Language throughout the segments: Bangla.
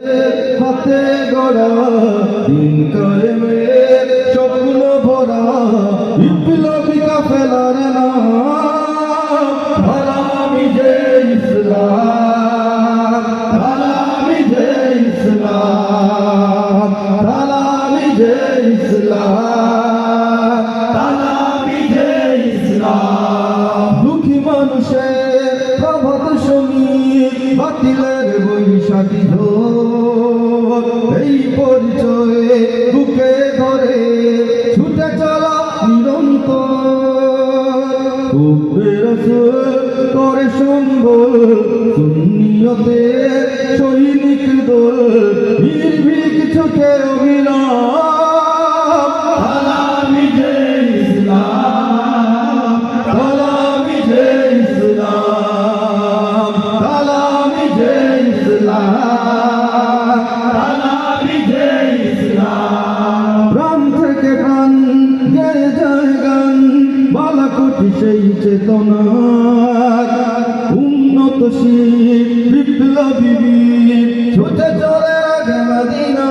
হাতে গড়া দিন কায়েমের স্বপ্ন ভরা। বিপ্লবিকা ফেলার না ধরে ছুটে চলা নিরন্তর। করে সম্বল সুন্নিয়তে সৈনিক দোল নির্ভীক ছুটে অবিরাম বালাকুটি সেই চেতনা উন্নতশীল বিপ্লবী। ছুটে চলে আগে মদিনা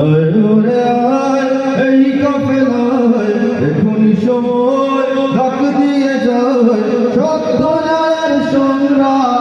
আয় এই কাফেলায় এখনই সময় ডাক দিয়ে যায়। সত্য সংগ্রাম